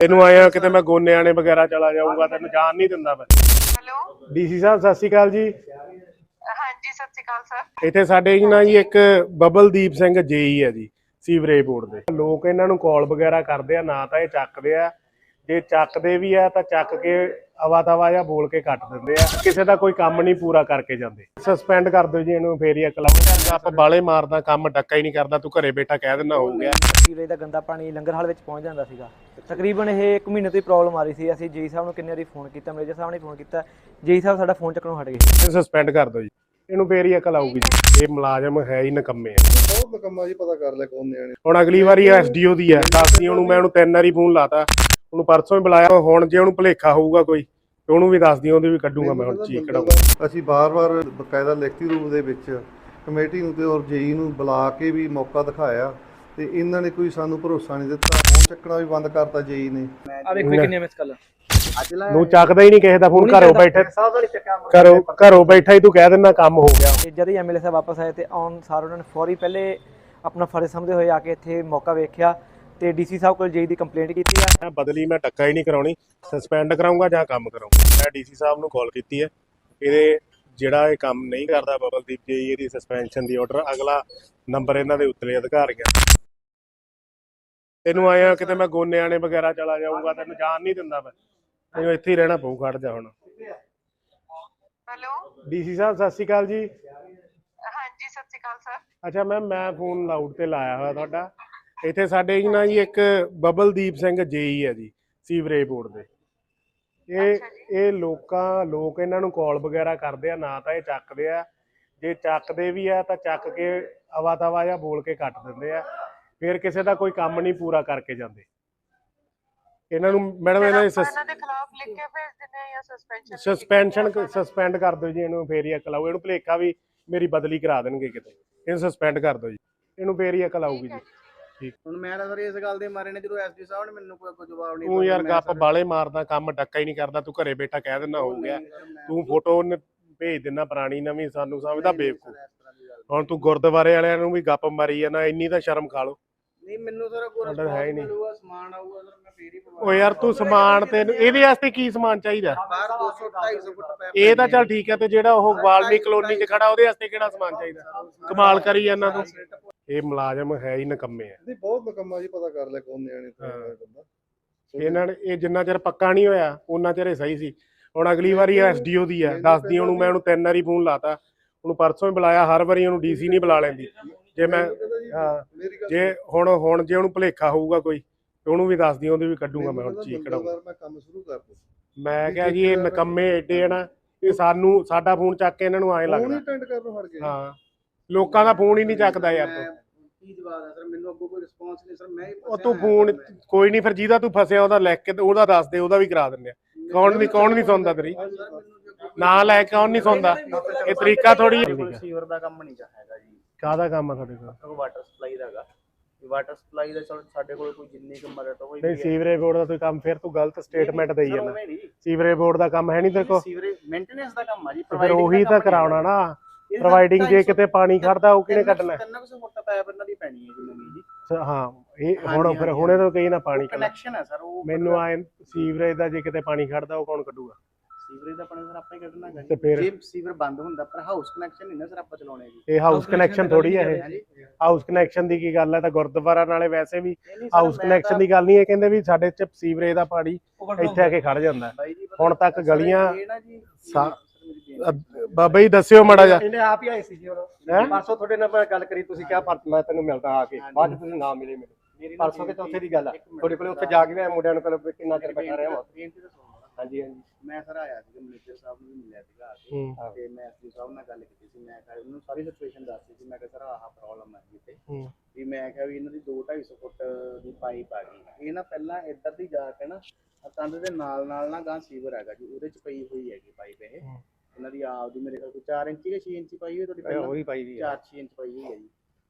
ਤੈਨੂੰ ਆਇਆ ਕਿਤੇ ਮੈਂ ਗੋਨਿਆਣੇ ਵਗੈਰਾ ਚਲਾ ਜਾਊਂਗਾ ਤੈਨੂੰ ਜਾਣ ਨਹੀਂ ਦਿੰਦਾ ਮੈਂ ਹੈਲੋ? ਡੀਸੀ ਸਾਹਿਬ ਸਤਿ ਸ਼੍ਰੀ ਅਕਾਲ ਜੀ। ਹਾਂਜੀ ਸਤਿ ਸ਼੍ਰੀ ਅਕਾਲ ਸਰ। ਇੱਥੇ ਸਾਡੇ ਜੀ ਨਾ ਜੀ ਇੱਕ ਬਬਲਦੀਪ ਸਿੰਘ ਜੇਈ ਹੈ ਜੀ ਸੀਵਰੇਜ ਬੋਰਡ ਦੇ। ਲੋਕ ਇਹਨਾਂ ਨੂੰ ਕਾਲ ਵਗੈਰਾ ਕਰਦੇ ਆ ਨਾ ਤਾਂ ਇਹ ਚੱਕਦੇ ਆ। ਜੇ ਚੱਕਦੇ ਵੀ ਆ ਤਾਂ ਚੱਕ ਕੇ ਅਵਾ ਤਵਾ ਜਾਂ ਬੋਲ ਕੇ ਕੱਟ ਦਿੰਦੇ ਆ। ਕਿਸੇ ਦਾ ਕੋਈ ਕੰਮ ਨਹੀਂ ਪੂਰਾ ਕਰਕੇ ਜਾਂਦੇ। ਸਸਪੈਂਡ ਕਰ ਦਿਓ ਜੀ ਇਹਨੂੰ ਫੇਰ ਹੀ ਅਕਲਾਉਂਦਾ ਆਪ ਬਾਲੇ ਮਾਰਦਾ ਕੰਮ ਡੱਕਾ ਹੀ ਨਹੀਂ ਕਰਦਾ ਤੂੰ ਘਰੇ ਬੈਠਾ ਕਹਿ ਦਿੰਦਾ ਹੋ ਗਿਆ। ਸੀਵਰੇਜ ਦਾ ਗੰਦਾ ਪਾਣੀ ਲੰਗਰ ਹਾਲ ਵਿੱਚ ਪਹੁੰਚ ਜਾਂਦਾ ਸੀਗਾ। ਤਕਰੀਬਨ ਇਹ 1 ਮਹੀਨੇ ਤੋਂ ਹੀ ਪ੍ਰੋਬਲਮ ਆ ਰਹੀ ਸੀ। ਅਸੀਂ ਜੀ ਸਾਹਿਬ ਨੂੰ ਕਿੰਨੇ ਵਾਰੀ ਫੋਨ ਕੀਤਾ ਮੈਨੇਜਰ ਸਾਹਿਬ ਨੇ ਫੋਨ ਕੀਤਾ। ਜੀ ਸਾਹਿਬ ਸਾਡਾ ਫੋਨ ਚੱਕਣੋਂ ਹਟ ਗਏ। ਇਹਨੂੰ ਸਸਪੈਂਡ ਕਰ ਦਿਓ ਜੀ। ਇਹਨੂੰ ਫੇਰ ਹੀ ਅਕਲ ਆਊਗੀ ਜੀ। ਇਹ ਮੁਲਾਜ਼ਮ ਹੈ ਹੀ ਨਕੰਮੇ ਆ। ਬਹੁਤ ਨਕਮਾ ਜੀ ਪਤਾ ਕਰ ਲੈ ਕੌਣ ਨਿਆਣੇ। ਹੁਣ ਅਗਲੀ ਵਾਰੀ ਐਸਡੀਓ ਦੀ ਹੈ ਦੱਸਦੀ ਉਹਨੂੰ ਮੈਂ ਉਹਨੂੰ ਤਿੰਨ ਵਾਰੀ ਫੋਨ ਲਾਤਾ। ਉਹਨੂੰ ਪਰਸੋਂ ਹੀ ਬੁਲਾਇਆ ਹੁਣ ਜੇ ਉਹਨੂੰ ਭੁਲੇਖਾ ਹੋਊਗਾ ਕੋਈ ਤੇ ਉਹਨੂੰ ਵੀ ਦੱਸਦੀ ਉਹਦੀ ਵੀ ਕੱਢੂਗਾ ਮੈਂ ਹੁਣ ਚੀਕ ਕਢਾਊਂਗਾ ਅਸੀਂ ਬਾਰ-ਬਾਰ ਬਕਾਇਦਾ ਲਿਖਤੀ ਰੂਪ ਦੇ ਵਿੱਚ ਕਮੇਟੀ ਨੂੰ ਤੇ ਔਰ ਜੇਈ ਨੂੰ ਬੁਲਾ ਕੇ ਵੀ ਮੌਕਾ ਦਿਖਾਇਆ ਤੇ ਇਹਨਾਂ ਨੇ ਕੋਈ ਸਾਨੂੰ ਭਰੋਸਾ ਨਹੀਂ ਦਿੱਤਾ ਫੋਨ ਚੱਕਣਾ ਵੀ ਬੰਦ ਕਰਤਾ ਜੇਈ ਨੇ। ਆ ਵੇਖੋ ਕਿੰਨੇ ਮਿਸ ਕਾਲ। ਨੂੰ ਚੱਕਦਾ ਹੀ ਨਹੀਂ ਕਿਸੇ ਦਾ ਫੋਨ ਘਰੋਂ ਬੈਠੇ ਘਰੋਂ ਘਰੋਂ ਬੈਠਾ ਹੀ ਤੂੰ ਕਹਿ ਦਿੰਦਾ ਕੰਮ ਹੋ ਗਿਆ। ਤੇ ਜਦ ਹੀ ਐਮਐਲਏ ਸਾਹਿਬ ਵਾਪਸ ਆਏ ਤੇ ਆਉਣ ਸਾਰ ਉਹਨਾਂ ਨੇ ਫੌਰੀ ਪਹਿਲੇ ਆਪਣਾ ਫਰਜ਼ ਸਮਝਦੇ ਹੋਏ ਆ ਕੇ ਇੱਥੇ ਮੌਕਾ ਵੇਖਿਆ। ਤੇ ਡੀਸੀ ਸਾਹਿਬ ਕੋਲ ਜੇਈ ਦੀ ਕੰਪਲੇਂਟ ਕੀਤੀ ਆ। ਮੈਂ ਬਦਲੀ ਮੈਂ ਟੱਕਾ ਹੀ ਨਹੀਂ ਕਰਾਉਣੀ ਸਸਪੈਂਡ ਕਰਾਉਂਗਾ ਜਾਂ ਕੰਮ ਕਰਾਉਂਗਾ ਮੈਂ ਡੀਸੀ ਸਾਹਿਬ ਨੂੰ ਕਾਲ ਕੀਤੀ ਹੈ। ਇਹਦੇ ਜਿਹੜਾ ਇਹ ਕੰਮ ਨਹੀਂ ਕਰਦਾ ਬਬਲਦੀਪ ਜੀ ਇਹਦੀ ਸਸਪੈਂਸ਼ਨ ਦੀ ਆਰਡਰ ਅਗਲਾ ਨੰਬਰ ਇਹਨਾਂ ਦੇ ਉੱਤਲੇ ਅਧਿਕਾਰੀਆਂ ਤੈਨੂੰ ਆਇਆ ਕਿਤੇ ਮੈਂ ਗੋਨਿਆਣੇ ਵਗੈਰਾ ਚਲਾ ਜਾਊਂਗਾ ਤੈਨੂੰ ਜਾਣ ਨਹੀਂ ਦਿੰਦਾ ਮੈਂ। ਤੈਨੂੰ ਇੱਥੇ ਹੀ ਰਹਿਣਾ ਪਊ ਖੜ ਜਾ ਹੁਣ। ਹੈਲੋ? ਡੀਸੀ ਸਾਹਿਬ ਸਤਿ ਸ਼੍ਰੀ ਅਕਾਲ ਜੀ। ਹਾਂਜੀ ਸਤਿ ਸ਼੍ਰੀ ਅਕਾਲ ਸਰ। ਅੱਛਾ ਮੈਮ ਮੈਂ ਫੋਨ ਲਾਊਡ ਤੇ ਲਾਇਆ ਹੋਇਆ ਤੁਹਾਡਾ। ਇੱਥੇ ਸਾਡੇ ਜੀ ਨਾ ਜੀ ਇੱਕ ਬਬਲਦੀਪ ਸਿੰਘ ਜੇਈ ਹੈ ਜੀ ਸੀਵਰੇਜ ਬੋਰਡ ਦੇ। ਇਹ ਇਹ ਲੋਕਾਂ ਲੋਕ ਇਹਨਾਂ ਨੂੰ ਕਾਲ ਵਗੈਰਾ ਕਰਦੇ ਆ ਨਾ ਤਾਂ ਇਹ ਚੱਕਦੇ ਆ। ਜੇ ਚੱਕਦੇ ਵੀ ਆ ਤਾਂ ਚੱਕ ਕੇ ਤਵਾ ਜਾਂ ਬੋਲ ਕੇ ਕੱਟ ਦਿੰਦੇ ਆ। ਫਿਰ ਕਿਸੇ ਦਾ ਕੋਈ ਕੰਮ ਨਹੀਂ ਪੂਰਾ ਕਰਕੇ ਜਾਂਦੇ। ਇਹਨਾਂ ਨੂੰ ਮੈਡਮ ਇਹਨਾਂ ਦੀ ਇਹਨਾਂ ਦੇ ਖਿਲਾਫ ਲਿਖ ਕੇ ਭੇਜ ਦਿੰਦੇ ਆ ਜਾਂ ਸਸਪੈਂਸ਼ਨ ਸਸਪੈਂਸ਼ਨ ਸਸਪੈਂਡ ਕਰ ਦਿਓ ਜੀ ਇਹਨੂੰ ਫੇਰ ਹੀ ਅਕਲ ਆਊ। ਇਹਨੂੰ ਭਲੇਖਾ ਵੀ ਮੇਰੀ ਬਦਲੀ ਕਰਾ ਦੇਣਗੇ ਕਿਤੇ। ਇਹਨੂੰ ਸਸਪੈਂਡ ਕਰ ਦਿਓ ਜੀ। ਇਹਨੂੰ ਫੇਰ ਹੀ ਅਕਲ ਆਊਗੀ ਜੀ। ਹੁਣ ਮੈਂ ਤਾਂ ਸਰ ਇਸ ਗੱਲ ਦੇ ਮਾਰੇ ਨੇ ਜਦੋਂ ਐਸਡੀ ਸਾਹਿਬ ਨੇ ਮੈਨੂੰ ਕੋਈ ਕੋਈ ਜਵਾਬ ਨਹੀਂ ਤੂੰ ਯਾਰ ਗੱਪ ਬਾਲੇ ਮਾਰਦਾ ਕੰਮ ਡੱਕਾ ਹੀ ਨਹੀਂ ਕਰਦਾ ਤੂੰ ਘਰੇ ਬੈਠਾ ਕਹਿ ਦਿੰਦਾ ਹੋ ਗਿਆ ਤੂੰ ਫੋਟੋ ਉਹਨੇ ਭੇਜ ਦਿੰਦਾ ਪੁਰਾਣੀ ਨਵੀਂ ਸਾਨੂੰ ਸਮਝਦਾ ਗੱਲ ਹੁਣ ਤੂੰ ਗੁਰਦੁਆਰੇ ਵਾਲਿਆਂ ਨੂੰ ਵੀ ਗੱਪ ਮਾਰੀ ਜਾਂਦਾ ਇੰਨੀ ਤਾਂ ਸ਼ਰਮ ਖਾ ਲਓ ਨਹੀਂ ਮੈਨੂੰ ਸਰ ਕੋਈ ਹੈ ਨਹੀਂ। ਸਮਾਨ ਆਊਗਾ ਸਰ ਮੈਂ ਫੇਰ ਹੀ ਓ ਯਾਰ ਤੂੰ ਸਮਾਨ ਤੇ ਇਹਦੇ ਵਾਸਤੇ ਕੀ ਸਮਾਨ ਚਾਹੀਦਾ ਬਾਹਰ 200 250 ਫੁੱਟ ਪੈ ਇਹ ਤਾਂ ਚੱਲ ਠੀਕ ਹੈ ਤੇ ਜਿਹੜਾ ਉਹ ਵਾਲਮੀ ਕਲੋਨੀ 'ਚ ਖੜਾ ਉਹਦੇ ਵਾਸਤੇ ਕਿਹੜਾ ਸਮਾਨ ਚਾਹੀਦਾ ਕਮਾਲ ਕਰੀ ਜਾਂਦਾ ਤੂੰ ਇਹ ਮੁਲਾਜ਼ਮ ਹੈ ਹੀ ਨਕੰਮੇ ਆ। ਨਹੀਂ ਬਹੁਤ ਨਕਮਾ ਜੀ ਪਤਾ ਕਰ ਲੈ ਕੌਣ ਨਿਆਣੇ ਤੋਂ। ਇਹ ਬੰਦਾ। ਇਹਨਾਂ ਨੇ ਇਹ ਜਿੰਨਾ ਚਿਰ ਪੱਕਾ ਨਹੀਂ ਹੋਇਆ ਉਹਨਾਂ ਚਿਰ ਇਹ ਸਹੀ ਸੀ। ਹੁਣ ਅਗਲੀ ਵਾਰੀ ਐਸਡੀਓ ਦੀ ਹੈ ਦੱਸਦੀ ਉਹਨੂੰ ਮੈਂ ਉਹਨੂੰ ਤਿੰਨ ਵਾਰੀ ਫੋਨ ਲਾਤਾ। ਉਹਨੂੰ ਪਰਸੋਂ ਹੀ ਬੁਲਾਇਆ ਹਰ ਵਾਰੀ ਉਹਨੂੰ ਡੀਸੀ ਨਹੀਂ ਬੁਲਾ ਲੈਂਦੀ। ਜੇ ਮੈਂ ਹਾਂ। ਜੇ ਹੁਣ ਹੁਣ ਜੇ ਉਹਨੂੰ ਭੁਲੇਖਾ ਹੋਊਗਾ ਕੋਈ ਤੇ ਉਹਨੂੰ ਵੀ ਦੱਸਦੀ ਉਹਦੀ ਵੀ ਕੱਢੂਗਾ ਮੈਂ ਹੁਣ ਚੀਕ ਕਢਾਊਂਗਾ ਮੰਗਲਵਾਰ ਮੈਂ ਕੰਮ ਸ਼ੁਰੂ ਕਰ ਦੂੰ। ਮੈਂ ਕਿਹਾ ਜੀ ਇਹ ਨਕੰਮੇ ਏਡੇ ਆ ਨਾ ਇਹ ਸਾਨੂੰ ਸਾਡਾ ਫੋਨ ਚੱਕ ਕੇ ਇਹਨਾਂ ਨੂੰ ਐਂ ਫੋਨ ਹੀ ਲੱਗਦਾ। ਅਟੈਂਡ ਕਰਨੋਂ ਹਟ ਗਏ। ਹਾਂ। ਲੋਕਾਂ ਦਾ ਫੋਨ ਹੀ ਨਹੀਂ ਚੱਕਦਾ ਯਾਰ ਤੂੰ। ਕੀ ਜਵਾਬ ਹੈ ਸਰ? ਮੈਨੂੰ ਅੱਗੋਂ ਕੋਈ ਰਿਸਪੌਂਸ ਨਹੀਂ ਸਰ ਮੈਂ ਹੀ ਉਹ ਤੂੰ ਫੋਨ। ਕੋਈ ਨਹੀਂ ਫਿਰ ਜਿਹਦਾ ਤੂੰ ਫਸਿਆ ਉਹਦਾ ਲਿਖ ਕੇ ਉਹਦਾ ਦੱਸ ਦੇ ਉਹਦਾ ਵੀ ਕਰਾ ਦਿੰਦੇ ਆ। ਕੌਣ ਨਹੀਂ ਕੌਣ ਨਹੀਂ ਸੁਣਦਾ ਤੇਰੀ? ਕੋਈ- ਨਾਂ ਲੈ ਕੇ ਕੌਣ ਨਹੀਂ ਸੁਣਦਾ? ਇਹ ਤਰੀਕਾ ਥੋੜੀ ਸੀਵਰ ਦਾ ਕੰਮ ਨਹੀਂ ਹੈਗਾ ਜੀ। ਕਾਹਦਾ ਕੰਮ ਆ ਤੁਹਾਡੇ ਕੋਲ? ਉਹ ਵਾਟਰ ਸਪਲਾਈ ਦਾ ਹੈਗਾ। ਵਾਟਰ ਸਪਲਾਈ ਦਾ ਚਲੋ ਸਾਡੇ ਕੋਲ ਕੋਈ ਜਿੰਨੀ ਕੁ ਮਦਦ ਹੋਈ ਨਹੀਂ ਸੀਵਰੇਜ ਬੋਰਡ ਦਾ ਕੋਈ ਕੰਮ ਫਿਰ ਤੂੰ ਗਲਤ ਸਟੇਟਮੈਂਟ ਦੇਈ ਜਾਂਦਾ। ਸੀਵਰੇਜ ਬੋਰਡ ਦਾ ਕੰਮ ਹੈ ਨਹੀਂ ਤੇਰੇ ਕੋਲ? ਸੀਵਰੇਜ ਮੇਨਟੇਨੈਂਸ ਦਾ ਕੰਮ ਆ ਜੀ ਫਿਰ ਉਹੀ ਤਾਂ ਕਰਾਉਣਾ ਨਾ। ਪ੍ਰੋਵਾਈਡਿੰਗ ਜੇ 250 ਕਿਤੇ ਪਾਣੀ ਖੜਦਾ ਉਹ ਕਿਹਨੇ ਕੱਢਣਾ? ਹੈ? ਤਿੰਨ ਕੁ ਫੁੱਟ ਪਾਇਪ ਇਹਨਾਂ ਦੀ ਪੈਣੀ ਹੈ ਜੀ ਨਵੀਂ ਜੀ। ਹਾਂ ਇਹ ਹੁਣ ਫਿਰ ਹੁਣੇ ਤੋਂ ਕਹੀ ਨਾ ਪਾਣੀ ਕਨੈਕਸ਼ਨ ਹੈ ਸਰ ਉਹ ਮੈਨੂੰ ਆਏ ਸੀਵਰੇਜ ਦਾ ਜੇ ਕਿਤੇ ਪਾਣੀ ਖੜਦਾ ਉਹ ਕੌਣ ਕੱਢੂਗਾ? ਸੀਵਰੇਜ ਦਾ ਪਾਣੀ ਸਰ ਆਪਾਂ ਹੀ ਕੱਢਣਾ ਹੈਗਾ ਤੇ ਫਿਰ? ਜੇ ਸੀਵਰ ਬੰਦ ਹੁੰਦਾ ਪਰ ਹਾਊਸ ਕਨੈਕਸ਼ਨ ਨਹੀਂ ਨਾ ਸਰ ਆਪਾਂ ਚਲਾਉਣੇ ਜੀ। ਇਹ ਹਾਊਸ ਕਨੈਕਸ਼ਨ ਥੋੜੀ ਹੈ ਇਹ। ਹਾਊਸ ਕਨੈਕਸ਼ਨ ਦੀ ਕੀ ਗੱਲ ਹੈ ਤਾਂ ਗੁਰਦੁਆਰਾ ਨਾਲੇ ਵੈਸੇ ਵੀ ਹਾਊਸ ਕਨੈਕਸ਼ਨ ਦੀ ਗੱਲ ਨਹੀਂ ਇਹ ਕਹਿੰਦੇ ਵੀ ਸਾਡੇ ਚ ਸੀਵਰੇਜ ਦਾ ਪਾਣੀ ਇੱਥੇ ਆ ਕੇ ਖੜ ਜਾਂਦਾ। ਹੈ। ਹੁਣ ਤੱਕ ਗਲੀਆਂ ਬਾਬਾ ਜੀ ਦੱਸਿਓ ਮਾੜਾ ਜਿਹਾ। ਇਹਨੇ ਆਪ ਹੀ ਆਏ ਸੀ ਜੀ ਉਹ? ਪਰਸੋਂ ਤੁਹਾਡੇ ਨਾਲ ਮੈਂ ਗੱਲ ਕਰੀ ਤੁਸੀਂ ਕਿਹਾ ਪਰ ਮੈਂ ਤੈਨੂੰ ਮਿਲਦਾ ਆ ਕੇ। ਬਾਅਦ ਤੁਸੀਂ ਨਾ ਮਿਲੇ ਮੈਨੂੰ। ਪਰਸੋਂ ਕਿ ਬੇਨਤੀ- ਚੌਥੇ ਦੀ ਗੱਲ ਆ। ਤੁਹਾਡੇ ਕੋਲੇ ਉੱਥੇ ਜਾ ਕੇ ਮੈਂ ਮੁੰਡਿਆਂ ਨੂੰ ਕਿੰਨਾ ਚਿਰ ਬੈਠਾ ਰਿਹਾ ਤਾਂ ਨਾ। ਹਾਂਜੀ ਹਾਂਜੀ। ਮੈਂ ਸਰ ਆਇਆ ਸੀ ਮੈਨੇਜਰ ਸਾਹਿਬ ਨੂੰ ਮਿਲਿਆ ਸੀਗਾ ਆ ਕੇ। ਤੇ ਮੈਂ ਐਸਪੀ ਸਾਹਿਬ ਨਾਲ ਗੱਲ ਕੀਤੀ ਸੀ। ਮੈਂ ਕਿਹਾ ਉਹਨੂੰ ਸਾਰੀ ਸਿਚੁਏਸ਼ਨ ਦੱਸੀ ਸੀ। ਮੈਂ ਕਿਹਾ ਸਰ ਆਹ ਪ੍ਰੋਬਲਮ ਹੈ ਜੀ ਤੇ ਹੂੰ। ਵੀ ਮੈਂ ਕਿਹਾ ਵੀ ਇਹਨਾਂ ਦੀ 2 250 ਫੁੱਟ ਦੀ ਪਾਈਪ ਆ ਗਈ। ਇਹ ਨਾ ਪਹਿਲਾਂ ਇੱਧਰ ਦੀ ਜਾ ਕੇ ਨਾ ਕੰਧ ਦੇ ਨਾਲ ਨਾਲ ਨਾ ਗਾਂ ਸੀਵਰ ਹੈਗਾ ਜੀ। ਉਹਦੇ ਚ ਪਈ ਹੋਈ ਹੈਗੀ ਪਾਈਪ ਇਹ। ਇਹਨਾਂ ਦੀ ਆਪ ਦੀ ਮੇਰੇ ਖਿਆਲ ਕੋਈ 4 ਇੰਚੀ ਜਾਂ 6 ਇੰਚੀ ਪਾਈ ਹੋਈ ਤੁਹਾਡੀ ਪਹਿਲਾਂ? ਉਹੀ ਪਾਈ ਦੀ ਆ। 4-6 ਇੰਚ ਪਾਈ ਹੋਈ ਹੈ ਜੀ।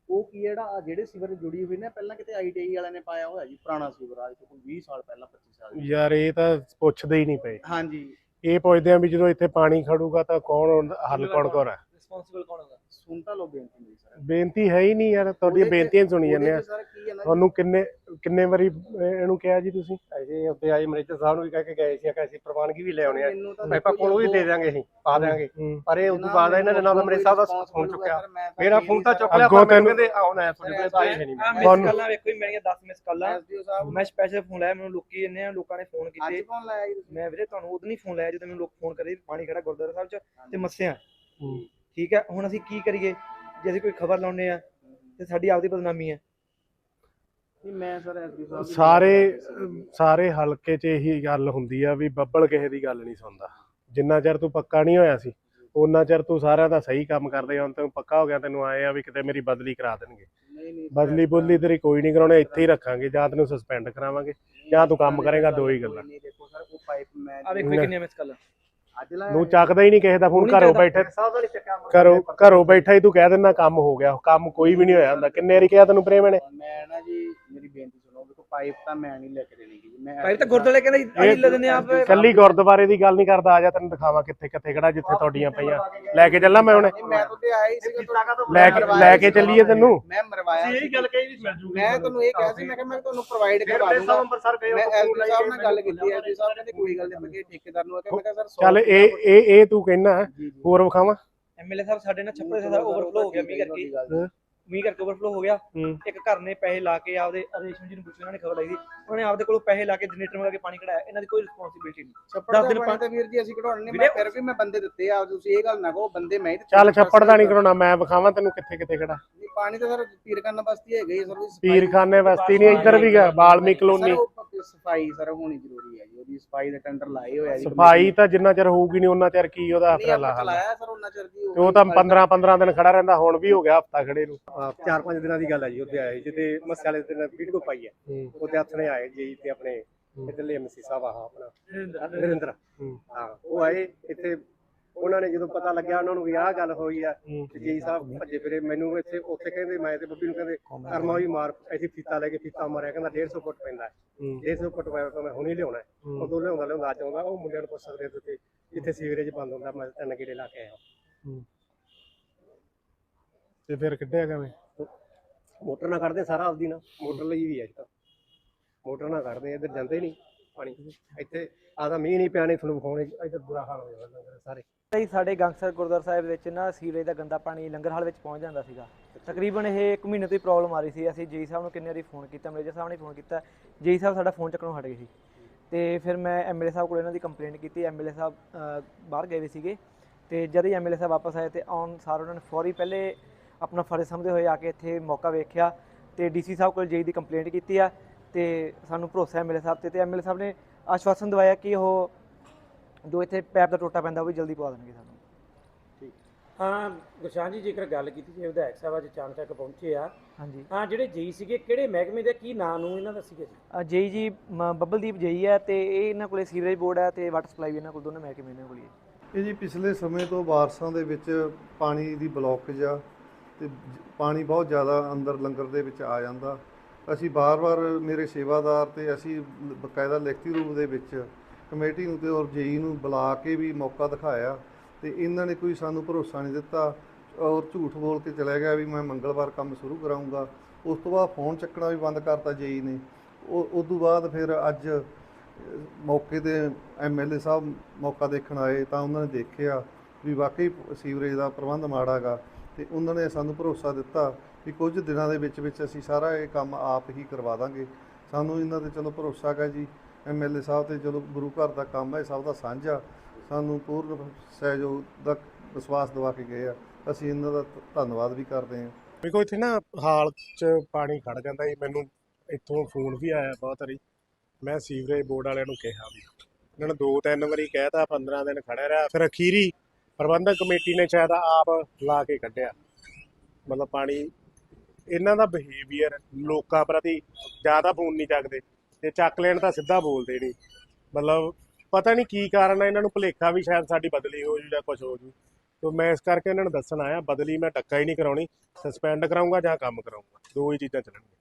ਉਹ ਕੀ ਹੈ ਜਿਹੜਾ ਜਿਹੜੇ ਸੀਵਰ ਜੁੜੀ ਹੋਈ ਨਾ ਪਹਿਲਾਂ ਕਿਤੇ ਆਈਟੀਆਈ ਵਾਲਿਆਂ ਨੇ ਪਾਇਆ ਹੋਇਆ ਜੀ ਪੁਰਾਣਾ ਸੀਵਰ ਅੱਜ ਤੋਂ ਕੋਈ 20 ਸਾਲ ਪਹਿਲਾਂ 25 ਸਾਲ ਯਾਰ ਇਹ ਤਾਂ ਪੁੱਛਦੇ ਹੀ ਨਹੀਂ ਪਏ। ਹਾਂਜੀ। ਇਹ ਪੁੱਛਦੇ ਆ ਵੀ ਜਦੋਂ ਇੱਥੇ ਪਾਣੀ ਖੜੂਗਾ ਤਾਂ ਕੌਣ ਹੱਲ ਕੌਣ ਕੌਣ ਹੈ ਰਿਸਪੌਂਸਿਬਲ ਕੌਣ ਹੋਗਾ ਸੁਣ ਤਾਂ ਲੋ ਬੇਨਤੀ ਮੇਰੀ ਸਰ। ਬੇਨਤੀ ਹੈ ਹੀ ਨਹੀਂ ਯਾਰ ਤੁਹਾਡੀਆਂ ਬੇਨਤੀਆਂ ਹੀ ਸੁਣੀ ਜਾਂਦੇ ਆ। ਉਹਦੇ 'ਚ ਸਰ ਕੀ ਹੈ ਨਾ ਤੁਹਾਨੂੰ ਕਿੰਨੇ ਕਿੰਨੇ ਵਾਰੀ ਇਹਨੂੰ ਕਿਹਾ ਜੀ ਤੁਸੀਂ? ਅਸੀਂ ਉੱਤੇ ਆਏ ਮੈਨੇਜਰ ਸਾਹਿਬ ਨੂੰ ਵੀ ਕਹਿ ਕੇ ਗਏ ਸੀ ਕਿ ਅਸੀਂ ਪ੍ਰਵਾਨਗੀ ਵੀ ਲੈ ਆਉਣੇ ਆ। ਤਾਂ ਪਾਈਪਾਂ ਕੋਲੋਂ ਵੀ ਦੇ ਦਾਂਗੇ ਅਸੀਂ ਪਾ ਦਾਂਗੇ ਹੂੰ। ਪਰ ਇਹ ਉਸ ਤੋਂ ਬਾਅਦ ਇਹਨਾਂ ਨੇ ਨਾ ਤਾਂ ਮੇਰੇ ਸਾਹਿਬ ਦਾ ਫੋਨ ਚੁੱਕਿਆ। ਮੇਰਾ ਫੋਨ ਤਾਂ ਚੁੱਕ ਲਿਆ ਅੱਗੋਂ ਪਰ ਕਹਿੰਦੇ ਆਉਣਾ ਹੈ ਤੁਹਾਡੇ ਕੋਲ ਪੈਸੇ ਨਹੀਂ। ਤੁਹਾਨੂੰ- ਕਾਲਾਂ ਵੇਖੋ ਜੀ ਮੇਰੀਆਂ 10 ਮਿਸ ਕਾਲਾਂ ਮੈਂ ਸਪੈਸ਼ਲ ਫੋਨ ਲਾਇਆ ਮੈਨੂੰ ਲੋਕੀ ਇੰਨੇ ਆ ਲੋਕਾਂ ਨੇ ਫੋਨ ਅੱਜ ਕੀਤੇ ਫੋਨ ਲਾਇਆ ਜੀ ਤੁਸੀਂ? ਮੈਂ ਵੀਰੇ ਤੁਹਾਨੂੰ ਉਦੋਂ ਨਹੀਂ ਫੋਨ ਲਾਇਆ ਜਦੋਂ ਮੈਨੂੰ ਲੋਕ ਫੋਨ ਕਰੇ ਪਾਣੀ ਖੜਾ ਗੁਰਦੁਆਰਾ ਸਾਹਿਬ ਚ ਤੇ ਮੱਸਿਆ। ਹੂੰ। ਠੀਕ ਹੈ ਹੁਣ ਅਸੀਂ ਕੀ ਕਰੀਏ? ਜੇ ਅਸੀਂ ਕੋਈ ਖਬਰ ਲਾਉਨੇ ਆ ਤੇ ਸਾਡੀ ਆਪਦੀ ਬਦਨਾਮੀ ਹੈ। ਨਹੀਂ ਮੈਂ ਸਰ ਸਾਹਿਬ ਸਾਰੇ ਸਾਰੇ ਹਲਕੇ 'ਚ ਇਹੀ ਗੱਲ ਹੁੰਦੀ ਆ ਵੀ ਬੱਬਲ ਕਿਸੇ ਦੀ ਗੱਲ ਨਹੀਂ ਸੁਣਦਾ। ਜਿੰਨਾ ਚਿਰ ਤੂੰ ਪੱਕਾ ਨਹੀਂ ਹੋਇਆ ਸੀ ਉਹਨਾਂ ਚਿਰ ਤੂੰ ਸਾਰਿਆਂ ਦਾ ਸਹੀ ਕੰਮ ਕਰਦੇ ਹੁਣ ਤੈਨੂੰ ਪੱਕਾ ਹੋ ਗਿਆ ਤੈਨੂੰ ਆਏ ਆ ਵੀ ਕਿਤੇ ਮੇਰੀ ਬਦਲੀ ਕਰਾ ਦੇਣਗੇ। ਨਹੀਂ ਨਹੀਂ ਬਦਲੀ ਬੁਦਲੀ ਤੇਰੀ ਕੋਈ ਨਹੀਂ ਕਰਾਉਣੇ ਇੱਥੇ ਹੀ ਰੱਖਾਂਗੇ ਜਾਂ ਤੈਨੂੰ ਸਸਪੈਂਡ ਕਰਾਵਾਂਗੇ ਜਾਂ ਤੂੰ ਕੰਮ ਕਰੇਗਾ ਦੋ ਹੀ ਗੱਲਾਂ। ਨਹੀਂ ਦੇਖੋ ਸਰ ਉਹ ਪਾਈਪ ਮੈਂ ਆ ਵੇਖੋ ਕਿੰਨੀਆਂ ਮਿਸ ਕਾਲਾਂ ਨੂੰ ਚੱਕਦਾ ਹੀ ਨਹੀਂ ਕਿਸੇ ਦਾ ਫੋਨ ਘਰੋਂ। ਬੈਠੇ ਘਰੋਂ ਘਰੋਂ ਬੈਠਾ ਹੀ ਤੂੰ ਕਹਿ ਦਿੰਦਾ ਕੰਮ ਹੋ ਗਿਆ ਕੰਮ ਕੋਈ ਵੀ ਨਹੀਂ ਹੋਇਆ ਹੁੰਦਾ ਕਿੰਨੇ ਵਾਰੀ ਕਿਹਾ ਤੈਨੂੰ ਪ੍ਰੇਮ ਨੇ ਮੈਂ ਨਾ ਜੀ ਪਾਈਪ ਤਾਂ ਮੈਂ ਨਹੀਂ ਲੈ ਕੇ ਦੇਣੀ ਜੀ ਮੈਂ ਭਾਈ ਤਾਂ ਗੁਰਦੁਆਰੇ ਕਹਿੰਦੇ ਅਸੀਂ ਲੈ ਦਿੰਦੇ ਆ ਆਪ ਕੱਲੀ ਗੁਰਦੁਆਰੇ ਦੀ ਗੱਲ ਨਹੀਂ ਕਰਦਾ ਆ ਜਾ ਤੈਨੂੰ ਦਿਖਾਵਾਂ ਕਿੱਥੇ ਕਿੱਥੇ ਕਿਹੜਾ ਜਿੱਥੇ ਤੁਹਾਡੀਆਂ ਪਈਆਂ। ਲੈ ਕੇ ਚੱਲਾਂ ਮੈਂ ਹੁਣੇ। ਨਹੀਂ, ਮੈਂ ਤਾਂ ਤੇ ਆਇਆ ਹੀ ਸੀਗਾ ਤੁਹਾਨੂੰ- ਲੈ ਕੇ ਲੈ ਕੇ ਚੱਲੀਏ ਤੈਨੂੰ। ਮੈਂ ਮਰਵਾਇਆ ਇਹੀ ਸੀ। ਗੱਲ ਕਹੀ ਵੀ ਮਿਲ ਜੂਗੀ। ਮੈਂ ਤੁਹਾਨੂੰ ਇਹ ਕਿਹਾ ਸੀ ਮੈਂ ਕਿਹਾ ਮੈਂ ਤੁਹਾਨੂੰ ਪ੍ਰੋਵਾਈਡ ਕਰਵਾ ਦੂੰਗਾ। ਸਾਹਿਬ ਅੰਮ੍ਰਿਤਸਰ ਗਏ ਮੈਂ ਐਸਡੀ ਸਾਹਿਬ ਨਾਲ ਗੱਲ ਕੀਤੀ ਐਸਡੀ ਸਾਹਿਬ ਕਹਿੰਦੇ ਕੋਈ ਗੱਲ ਨਹੀਂ ਮੈਂ ਕਿਹਾ ਠੇਕੇਦਾਰ ਨੂੰ ਆਖਿਆ ਮੈਂ ਕਿਹਾ ਸਰ ਚੱਲ ਇਹ ਇਹ ਇਹ ਤੂੰ ਕਹਿਣਾ ਹੋਰ ਵਿਖਾਵਾਂ? ਐਮਐਲਏ ਸਾਹਿਬ ਸਾਡੇ ਨਾਲ ਛੱਪੜੇ ਦਾ ਓਵਰਫਲੋ ਹੋ ਗਿਆ ਮੀਂਹ ਕਰਕੇ। ਮੀਂਹ ਕਰਕੇ ਓਵਰਫਲੋ ਹੋ ਗਿਆ। ਹੂੰ। ਇੱਕ ਘਰ ਨੇ ਪੈਸੇ ਲਾ ਕੇ ਆਪਦੇ ਰੇਸ਼ਮ ਜੀ ਨੂੰ ਪੁੱਛਿਆ ਉਹਨਾਂ ਨੇ ਖਬਰ ਲਾਈ ਸੀ। ਉਹਨਾਂ ਨੇ ਆਪਦੇ ਕੋਲੋਂ ਪੈਸੇ ਲਾ ਕੇ ਜਨਰੇਟਰ ਮੰਗਾ ਕੇ ਪਾਣੀ ਕਢਾਇਆ। ਇਹਨਾਂ ਦੀ ਕੋਈ ਰਿਸਪੌਂਸਿਬਿਲਟੀ ਨਹੀਂ। ਛੱਪੜ ਦਸ ਦਾ ਪਾਣੀ ਤਾਂ ਵੀਰ ਜੀ ਅਸੀਂ ਕਢਾਉਣੇ ਨਹੀਂ ਵੀਰੇ, ਮੈਂ ਫਿਰ ਵੀ ਮੈਂ ਬੰਦੇ ਦਿੱਤੇ ਆ ਤੁਸੀਂ ਇਹ ਗੱਲ ਨਾ ਕਹੋ ਬੰਦੇ ਮੈਂ ਹੀ ਦਿੱਤੇ ਚੱਲ ਛੱਪੜ ਦਾ ਨਹੀਂ ਕਰਾਉਣਾ ਮੈਂ ਵਿਖਾਵਾਂ ਤੈਨੂੰ ਕਿੱਥੇ ਕਿੱਥੇ ਕਿਹੜਾ ਨਹੀਂ, ਪਾਣੀ ਤਾਂ ਸਰ ਪੀਰਖਾਨਾ ਬਸਤੀ ਹੈਗਾ ਹੀ ਸਰ ਉਹਦੀ ਸਫਾਈ- ਪੀਰਖਾਨੇ ਵਸਤੀ ਨਹੀਂ ਇੱਧਰ ਵੀ ਗਾ ਬਾਲਮੀ ਕਲੋਨੀ। ਸਰ, ਉਹ ਸਫ਼ਾਈ ਸਰ ਹੋਣੀ ਜ਼ਰੂਰੀ ਹੈ ਜੀ ਉਹਦੀ ਸਫ਼ਾਈ ਦਾ ਟੈਂਡਰ ਲਾਏ ਹੋਇਆ ਜੀ ਸਫ਼ਾਈ ਤਾਂ ਜਿੰਨਾ ਚਿਰ ਹੋਊਗੀ ਨਹੀਂ ਉਹਨਾਂ ਚਿਰ ਕੀ ਉਹਦਾ ਨਹੀਂ, ਆਪਾਂ ਹਾਲ ਚਲਾਇਆ ਸਰ ਉਹਨਾਂ ਚਿਰ ਦੀ ਤੇ ਉਹ ਤਾਂ 15 15 ਦਿਨ ਖੜਾ ਰਹਿੰਦਾ ਹੁਣ ਵੀ ਹੋ ਗਿਆ ਹਫਤਾ ਖੜੇ ਨੂੰ ਚਾਰ ਪੰਜ ਦਿਨਾਂ ਦੀ ਗੱਲ ਹੈ ਜੀ ਉੱਥੇ ਆਏ ਜਿੱਤੇ ਮਸਾਲੇ ਦੇ ਵੀਡੀਓ ਪਾਈ ਹੈ ਉਹਦੇ ਹੱਥ ਨੇ ਆਏ ਜੀ ਤੇ ਆਪਣੇ ਇਧਰਲੇ ਐਮਸੀ ਸਾਹਿਬ ਆ ਆਪਣਾ ਨਰਿੰਦਰ ਹੂੰ। ਉਹ ਆਏ ਇੱਥੇ ਉਹਨਾਂ ਨੇ ਜਦੋਂ ਪਤਾ ਲੱਗਿਆ ਉਹਨਾਂ ਨੂੰ ਵੀ ਆਹ ਗੱਲ ਹੋਈ ਆ। ਤੇ ਜੀ ਸਾਹਿਬ ਭੱਜੇ ਫਿਰੇ ਮੈਨੂੰ ਇੱਥੇ ਉੱਥੇ ਕਹਿੰਦੇ ਮੈਂ ਤੇ ਬੱਬੀ ਨੂੰ ਕਹਿੰਦੇ ਕਰਮਾ ਵੀ ਮਾਰ ਇੱਥੇ ਫੀਤਾ ਲੈ ਕੇ ਫੀਤਾ ਮਾਰਿਆ ਕਹਿੰਦਾ 150 ਫੁੱਟ ਪੈਂਦਾ ਹੈ। ਹੂੰ। 150 ਫੁੱਟ ਪੈਂਦਾ ਤਾਂ ਮੈਂ ਹੁਣੀ ਲਿਆਉਣਾ ਹੈ। ਹੂੰ। ਉਦੋਂ ਲਿਆਉਂਦਾ ਲਿਆਉਂਦਾ ਅੱਜ ਆਉਂਦਾ ਉਹ ਮੁੰਡਿਆਂ ਨੂੰ ਪੁੱਛ ਸਕਦੇ ਤੁਸੀਂ ਜਿੱਥੇ ਸੀਵਰੇਜ ਬੰਦ ਹੁੰਦਾ ਮੈਂ ਤਿੰਨ ਗੇੜੇ ਲਾ ਕੇ ਆਇਆ ਤੇ ਫਿਰ ਕਿੱਡਿਆ ਕਿਵੇਂ? ਮੋਟਰ ਨਾਲ ਕੱਢਦੇ ਸਾਰਾ ਆਪਦੀ ਨਾਲ ਮੋਟਰ ਲਈ ਵੀ ਹੈ ਅੱਜ ਤਾਂ। ਮੋਟਰ ਨਾਲ ਕੱਢਦੇ ਇੱਧਰ ਜਾਂਦੇ ਹੀ ਨਹੀਂ ਪਾਣੀ। ਇੱਥੇ ਆਦਾ ਮੀਂਹ ਨਹੀਂ ਪਿਆ ਨਹੀਂ ਤੁਹਾਨੂੰ ਵਿਖਾਉਣੇ ਇੱਧਰ ਬੁਰਾ ਹਾਲ ਹੋ ਜਾਂਦਾ ਲੰਗਰ ਸਾਰੇ। ਜੀ ਸਾਡੇ ਗੰਗਸਰ ਗੁਰਦੁਆਰਾ ਸਾਹਿਬ ਵਿੱਚ ਨਾ ਸੀਵਰੇਜ ਦਾ ਗੰਦਾ ਪਾਣੀ ਲੰਗਰ ਹਾਲ ਵਿੱਚ ਪਹੁੰਚ ਜਾਂਦਾ ਸੀਗਾ। ਤਕਰੀਬਨ ਇਹ 1 ਮਹੀਨੇ ਤੋਂ ਹੀ ਪ੍ਰੋਬਲਮ ਆ ਰਹੀ ਸੀ। ਅਸੀਂ ਜੀ ਸਾਹਿਬ ਨੂੰ ਕਿੰਨੇ ਵਾਰੀ ਫੋਨ ਕੀਤਾ ਮੈਨੇਜਰ ਸਾਹਿਬ ਨੇ ਫੋਨ ਕੀਤਾ। ਜੀ ਸਾਹਿਬ ਸਾਡਾ ਫੋਨ ਚੱਕਣੋਂ ਹਟ ਗਏ ਸੀ। ਤੇ ਫਿਰ ਮੈਂ ਐਮਐਲਏ ਸਾਹਿਬ ਕੋਲ ਇਹਨਾਂ ਦੀ ਕੰਪਲੇਂਟ ਕੀਤੀ। ਐਮਐਲਏ ਸਾਹਿਬ ਅਹ, ਬਾਹਰ ਗਏ ਹੋਏ ਸੀਗੇ। ਤੇ ਜਦ ਹੀ ਐਮਐਲਏ ਸਾਹਿਬ ਵਾਪਸ ਆਏ ਤੇ ਆਉਣ ਸਾਰ ਉਹਨਾਂ ਨੇ ਫੌਰੀ ਪਹਿਲੇ ਆਪਣਾ ਫਰਜ਼ ਸਮਝਦੇ ਹੋਏ ਆ ਕੇ ਇੱਥੇ ਮੌਕਾ ਵੇਖਿਆ ਤੇ ਡੀਸੀ ਸਾਹਿਬ ਕੋਲ ਜੇਈ ਦੀ ਕੰਪਲੇਂਟ ਕੀਤੀ ਆ ਤੇ ਸਾਨੂੰ ਭਰੋਸਾ ਐਮਐਲਏ ਸਾਹਿਬ ਤੇ ਤੇ ਐਮਐਲਏ ਸਾਹਿਬ ਨੇ ਆਸ਼ਵਾਸਨ ਦਵਾਇਆ ਕਿ ਉਹ ਜੋ ਇੱਥੇ ਪੈਪ ਦਾ ਟੋਟਾ ਪੈਂਦਾ ਉਹ ਵੀ ਜਲਦੀ ਪਵਾ ਦੇਣਗੇ ਸਾਨੂੰ। ਹਾਂ ਗੁਰਸ਼ਾਨ ਜੀ ਜੇਕਰ ਗੱਲ ਕੀਤੀ ਜੇ ਵਿਧਾਇਕ ਸਾਹਿਬ ਅੱਜ ਚਾਣਚੱਕ ਪਹੁੰਚੇ ਆ। ਹਾਂਜੀ। ਹਾਂ ਜਿਹੜੇ ਜੀ ਸੀਗੇ ਕਿਹੜੇ ਮਹਿਕਮੇ ਦੇ ਕੀ ਨਾਂ ਨੂੰ ਇਹਨਾਂ ਦਾ ਸੀਗਾ ਜੀ? ਜੇਈ ਜੀ ਬੱਬਲਦੀਪ ਜੇਈ ਹੈ ਤੇ ਇਹ ਇਹਨਾਂ ਕੋਲੇ ਸੀਵਰੇਜ ਬੋਰਡ ਹੈ ਤੇ ਵਾਟਰ ਸਪਲਾਈ ਵੀ ਇਹਨਾਂ ਕੋਲ ਦੋਨੋਂ ਮਹਿਕਮੇ ਇਹਨਾਂ ਕੋਲ ਹੀ ਹੈ ਇਹ ਜੀ ਪਿਛਲੇ ਸਮੇਂ ਤੋਂ ਬਾਰਸਾਂ ਦੇ ਵਿੱਚ ਪਾਣੀ ਦੀ ਬਲੌਕੇਜ ਆ ਤੇ ਪਾਣੀ ਬਹੁਤ ਜ਼ਿਆਦਾ ਅੰਦਰ ਲੰਗਰ ਦੇ ਵਿੱਚ ਆ ਜਾਂਦਾ। ਅਸੀਂ ਬਾਰ-ਬਾਰ ਮੇਰੇ ਸੇਵਾਦਾਰ ਤੇ ਅਸੀਂ ਬਕਾਇਦਾ ਲਿਖਤੀ ਰੂਪ ਦੇ ਵਿੱਚ ਕਮੇਟੀ ਨੂੰ ਤੇ ਔਰ ਜੇਈ ਨੂੰ ਬੁਲਾ ਕੇ ਵੀ ਮੌਕਾ ਦਿਖਾਇਆ ਤੇ ਇਹਨਾਂ ਨੇ ਕੋਈ ਸਾਨੂੰ ਭਰੋਸਾ ਨਹੀਂ ਦਿੱਤਾ। ਔਰ ਝੂਠ ਬੋਲ ਕੇ ਚਲਾ ਗਿਆ ਵੀ ਮੈਂ ਮੰਗਲਵਾਰ ਕੰਮ ਸ਼ੁਰੂ ਕਰਾਉਂਗਾ ਉਸ ਤੋਂ ਬਾਅਦ ਫੋਨ ਚੱਕਣਾ ਵੀ ਬੰਦ ਕਰਤਾ ਜੇਈ ਨੇ। ਉਹ ਉਸ ਤੋਂ ਬਾਅਦ ਫਿਰ ਅੱਜ ਮੌਕੇ ਤੇ ਐਮਐਲਏ ਸਾਹਿਬ ਮੌਕਾ ਦੇਖਣ ਆਏ ਤਾਂ ਉਹਨਾਂ ਨੇ ਦੇਖਿਆ ਵੀ ਵਾਕਈ ਸੀਵਰੇਜ ਦਾ ਪ੍ਰਬੰਧ ਮਾੜਾ ਗਾ ਤੇ ਉਹਨਾਂ ਨੇ ਸਾਨੂੰ ਭਰੋਸਾ ਦਿੱਤਾ ਵੀ ਕੁਝ ਦਿਨਾਂ ਦੇ ਵਿੱਚ ਵਿੱਚ ਅਸੀਂ ਸਾਰਾ ਇਹ ਕੰਮ ਆਪ ਹੀ ਕਰਵਾ ਦਾਂਗੇ। ਸਾਨੂੰ ਇਹਨਾਂ ਤੇ ਚਲੋ ਭਰੋਸਾ ਹੈਗਾ ਜੀ। ਐਮਐਲਏ ਸਾਹਿਬ ਤੇ ਚਲੋ ਗੁਰੂ ਘਰ ਦਾ ਕੰਮ ਹੈ ਸਭ ਦਾ ਸਾਂਝਾ ਸਾਨੂੰ ਪੂਰਨ ਸਹਿਯੋਗ ਦਾ ਵਿਸ਼ਵਾਸ ਦਿਵਾ ਕੇ ਗਏ ਆ। ਅਸੀਂ ਇਹਨਾਂ ਦਾ ਧੰਨਵਾਦ ਵੀ ਕਰਦੇ ਹਾਂ। ਦੇਖੋ ਇੱਥੇ ਨਾ ਹਾਲ 'ਚ ਪਾਣੀ ਖੜ ਜਾਂਦਾ ਜੀ ਮੈਨੂੰ ਇੱਥੋਂ ਫੋਨ ਵੀ ਆਇਆ ਬਹੁਤ ਵਾਰੀ। ਮੈਂ ਸੀਵਰੇਜ ਬੋਰਡ ਵਾਲਿਆਂ ਨੂੰ ਕਿਹਾ ਵੀ ਇਹਨਾਂ ਨੇ ਦੋ ਤਿੰਨ ਵਾਰੀ ਕਹਿਤਾ 15 ਦਿਨ ਖੜਿਆ ਰਿਹਾ। ਫਿਰ ਅਖੀਰੀ ਪ੍ਰਬੰਧਕ ਕਮੇਟੀ ਨੇ ਸ਼ਾਇਦ ਆਪ ਲਾ ਕੇ ਕੱਢਿਆ। ਮਤਲਬ ਪਾਣੀ, ਇਹਨਾਂ ਦਾ ਬਿਹੇਵੀਅਰ ਲੋਕਾਂ ਪ੍ਰਤੀ ਜ਼ਿਆਦਾ ਫੋਨ ਨਹੀਂ ਚੱਕਦੇ ਤੇ ਚੱਕ ਲੈਣ ਤਾਂ ਸਿੱਧਾ ਬੋਲਦੇ ਨਹੀਂ। ਮਤਲਬ ਪਤਾ ਨਹੀਂ ਕੀ ਕਾਰਨ ਹੈ ਇਹਨਾਂ ਨੂੰ ਭੁਲੇਖਾ ਵੀ ਸ਼ਾਇਦ ਸਾਡੀ ਬਦਲੀ ਹੋ ਜੂ ਜਾਂ ਕੁਝ ਹੋ ਜੂ। ਤੋ ਮੈਂ ਇਸ ਕਰਕੇ ਇਹਨਾਂ ਨੂੰ ਦੱਸਣ ਆਇਆ, ਬਦਲੀ ਮੈਂ ਟੱਕਾ ਹੀ ਨਹੀਂ ਕਰਾਉਣੀ ਸਸਪੈਂਡ ਕਰਾਉਂਗਾ ਜਾਂ ਕੰਮ ਕਰਾਉਂਗਾ ਦੋ ਹੀ ਚੀਜ਼ਾਂ ਚੱਲਣਗੀਆਂ।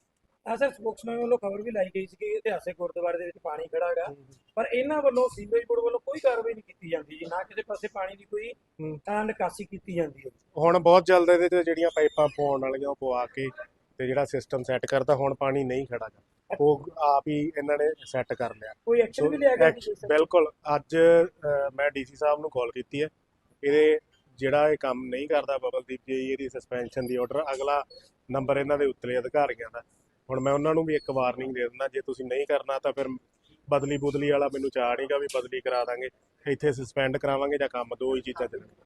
ਆ ਸਰ ਸਪੋਕਸਮੈਨ ਵੱਲੋਂ ਖਬਰ ਵੀ ਲਾਈ ਗਈ ਸੀ ਕਿ ਇਤਿਹਾਸਿਕ ਗੁਰਦੁਆਰੇ ਦੇ ਵਿੱਚ ਪਾਣੀ ਖੜਾ ਹੈਗਾ। ਪਰ ਇਹਨਾਂ ਵੱਲੋਂ ਸੀਵਰੇਜ ਬੋਰਡ ਵੱਲੋਂ ਕੋਈ ਕਾਰਵਾਈ ਨਹੀਂ ਕੀਤੀ ਜਾਂਦੀ ਜੀ। ਨਾ ਕਿਸੇ ਪਾਸੇ ਪਾਣੀ ਦੀ ਕੋਈ। ਅਹ, ਨਿਕਾਸੀ ਕੀਤੀ ਜਾਂਦੀ ਹੈ ਹੁਣ ਬਹੁਤ ਜਲਦ ਇਹਦੇ ਤੇ ਜਿਹੜੀਆਂ ਪਾਈਪਾਂ ਪਾਉਣ ਵਾਲੀਆਂ ਉਹ ਪਵਾ ਕੇ ਤੇ ਜਿਹੜਾ ਸਿਸਟਮ ਸੈੱਟ ਕਰਦਾ ਹੁਣ ਪਾਣੀ ਨਹੀਂ ਖੜਾ। ਉਹ ਆਪ ਹੀ ਇਹਨਾਂ ਨੇ ਸੈੱਟ ਕਰ ਲਿਆ। ਕੋਈ ਐਕਸ਼ਨ ਵੀ ਲਿਆ ਗਿਆ ਬਿਲਕੁਲ ਅੱਜ ਮੈਂ ਡੀਸੀ ਸਾਹਿਬ ਨੂੰ ਕਾਲ ਕੀਤੀ ਹੈ। ਇਹਦੇ ਜਿਹੜਾ ਇਹ ਕੰਮ ਨਹੀਂ ਕਰਦਾ ਬਬਲਦੀਪ ਜੀ ਇਹਦੀ ਸਸਪੈਂਸ਼ਨ ਦੀ ਆਰਡਰ ਅਗਲਾ ਨੰਬਰ ਇਹਨਾਂ ਦੇ ਉੱਤਲੇ ਅਧਿਕਾਰੀਆਂ ਦਾ। ਹੁਣ ਮੈਂ ਉਹਨਾਂ ਨੂੰ ਵੀ ਇੱਕ ਵਾਰਨਿੰਗ ਦੇ ਦਿੰਦਾ, ਜੇ ਤੁਸੀਂ ਨਹੀਂ ਕਰਨਾ ਤਾਂ ਫਿਰ ਬਦਲੀ ਬੁਦਲੀ ਵਾਲਾ ਮੈਨੂੰ ਚਾਹ ਨਹੀਂਗਾ ਵੀ ਬਦਲੀ ਕਰਾ ਦਾਂਗੇ, ਇੱਥੇ ਸਸਪੈਂਡ ਕਰਾਵਾਂਗੇ ਜਾਂ ਕੰਮ, ਦੋ ਹੀ ਚੀਜ਼ਾਂ ਚੱਲਣਗੀਆਂ।